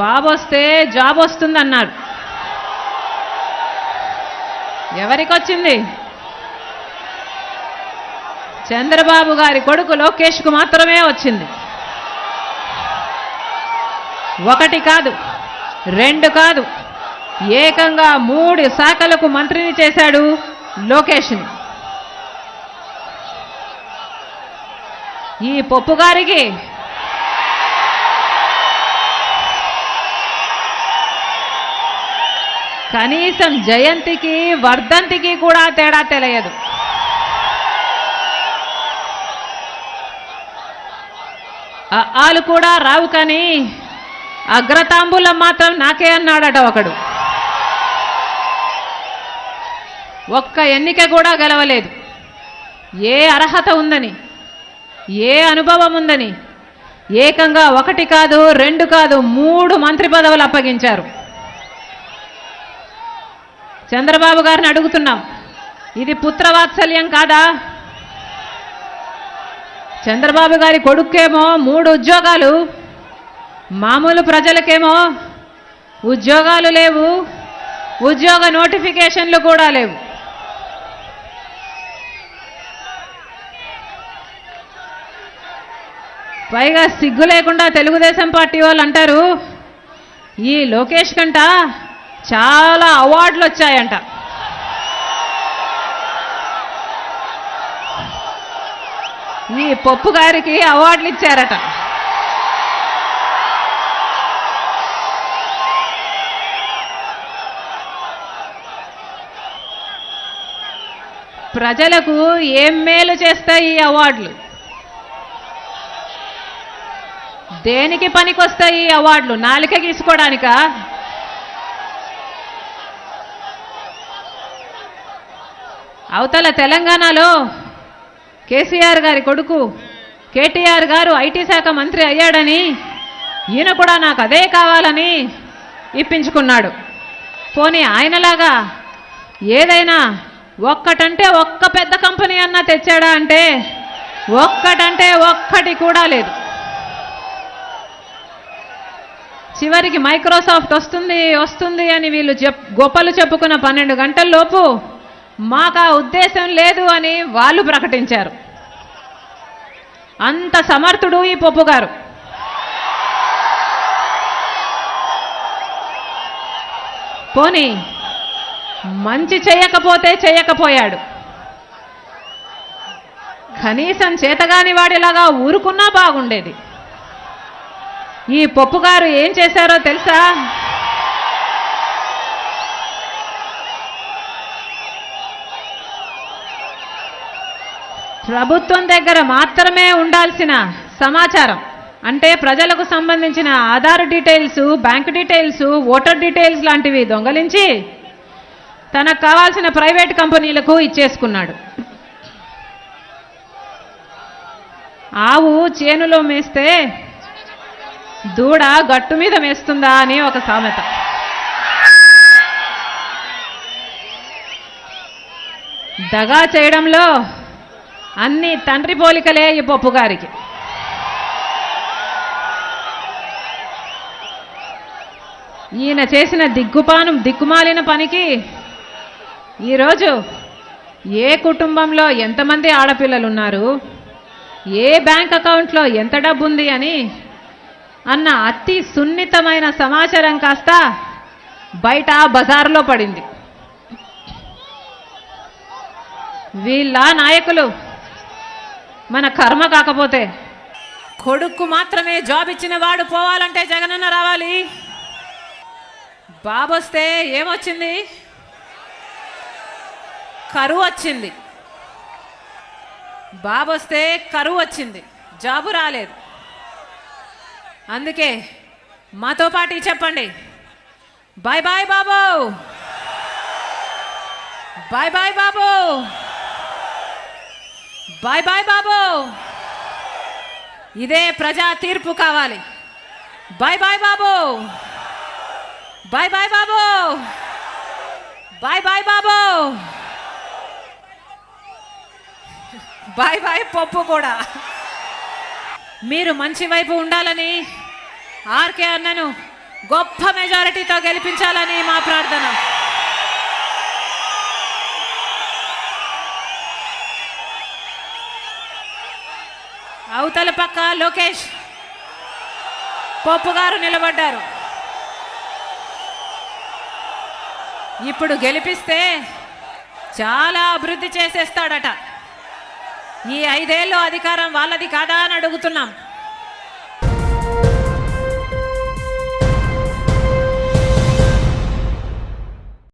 బాబు వస్తే జాబ్ వస్తుంది అన్నాడు ఎవరికి వచ్చింది చంద్రబాబు గారి కొడుకు లోకేష్కు మాత్రమే వచ్చింది. ఒకటి కాదు రెండు కాదు ఏకంగా మూడు శాఖలకు మంత్రిని చేశాడు లోకేష్ని. ఈ పొప్పు గారికి కనీసం జయంతికి వర్ధంతికి కూడా తేడా తెలియదు. ఆలు కూడా రావు కానీ అగ్రతాంబూలం మాత్రం నాకే అన్నాడట ఒకడు. ఒక్క ఎన్నిక కూడా గెలవలేదు. ఏ అర్హత ఉందని ఏ అనుభవం ఉందని ఏకంగా ఒకటి కాదు రెండు కాదు మూడు మంత్రి పదవులు అప్పగించారు. చంద్రబాబు గారిని అడుగుతున్నాం. ఇది పుత్రవాత్సల్యం కాదా? చంద్రబాబు గారి కొడుకేమో మూడు ఉద్యోగాలు. మామూలు ప్రజలకేమో ఉద్యోగాలు లేవు. ఉద్యోగ నోటిఫికేషన్లు కూడా లేవు. పైగా సిగ్గు లేకుండా తెలుగుదేశం పార్టీ వాళ్ళు అంటారు ఈ లోకేష్ కంట చాలా అవార్డులు వచ్చాయంట. ఈ పప్పు గారికి అవార్డులు ఇచ్చారట. ప్రజలకు ఏం మేలు చేస్తాయి ఈ అవార్డులు? దేనికి పనికొస్తాయి ఈ అవార్డులు? నాలిక గీసుకోవడానికా అవతల తెలంగాణలో కేసీఆర్ గారి కొడుకు కేటీఆర్ గారు ఐటీ శాఖ మంత్రి అయ్యాడని ఈయన కూడా నాకు అదే కావాలని ఇప్పించుకున్నాడు. పోనీ ఆయనలాగా ఏదైనా ఒక్కటంటే ఒక్క పెద్ద కంపెనీ అన్నా తెచ్చాడా అంటే ఒక్కటంటే ఒక్కటి కూడా లేదు. చివరికి మైక్రోసాఫ్ట్ వస్తుంది వస్తుంది అని వీళ్ళు చెప్ గొప్పలు చెప్పుకున్న పన్నెండు గంటల లోపు మాకు ఆ ఉద్దేశం లేదు అని వాళ్ళు ప్రకటించారు. అంత సమర్థుడు ఈ పప్పు గారు. పోనీ మంచి చేయకపోతే చేయకపోయాడు. కనీసం చేతగాని వాడిలాగా ఊరుకున్నా బాగుండేది. ఈ పప్పుగారు ఏం చేశారో తెలుసా? ప్రభుత్వం దగ్గర మాత్రమే ఉండాల్సిన సమాచారం. అంటే ప్రజలకు సంబంధించిన Aadhaar details bank details voter details లాంటివి దొంగలించి తనకు కావాల్సిన ప్రైవేట్ కంపెనీలకు ఇచ్చేసుకున్నాడు. ఆవు చేనులో మేస్తే దూడ గట్టు మీద మేస్తుందా అని ఒక సామెత. దగా చేయడంలో అన్ని తండ్రి పోలికలే ఈ పప్పు గారికి. ఈయన చేసిన దిగ్గుపానం దిక్కుమాలిన పనికి ఈరోజు ఏ కుటుంబంలో ఎంతమంది ఆడపిల్లలు ఉన్నారు ఏ బ్యాంక్ అకౌంట్లో ఎంత డబ్బు ఉంది అని అన్న అతి సున్నితమైన సమాచారం కాస్త బయట బజార్లో పడింది. వీళ్ళ నాయకులు మన కర్మ కాకపోతే కొడుకు మాత్రమే జాబ్ ఇచ్చిన వాడు పోవాలంటే జగనన్న రావాలి. బాబు వస్తే ఏమొచ్చింది? కరువు వచ్చింది. బాబు వస్తే కరువు వచ్చింది. జాబు రాలేదు. అందుకే మాతో పాటు చెప్పండి. Bye bye Babu. Bye bye Babu. Bye bye Babu ఇదే ప్రజా తీర్పు కావాలి. Bye bye Babu bye bye Babu bye bye Babu bye bye Pappu కూడా. మీరు మంచి వైపు ఉండాలని ఆర్కే అన్నను గొప్ప మెజారిటీతో గెలిపించాలని మా ప్రార్థన. అవతల పక్క లోకేష్ పోపు గారు నిలబడ్డారు. ఇప్పుడు గెలిపిస్తే చాలా అభివృద్ధి చేసేస్తాడట. ఈ ఐదేళ్ళు అధికారం వాళ్ళది కాదా అని అడుగుతున్నాం.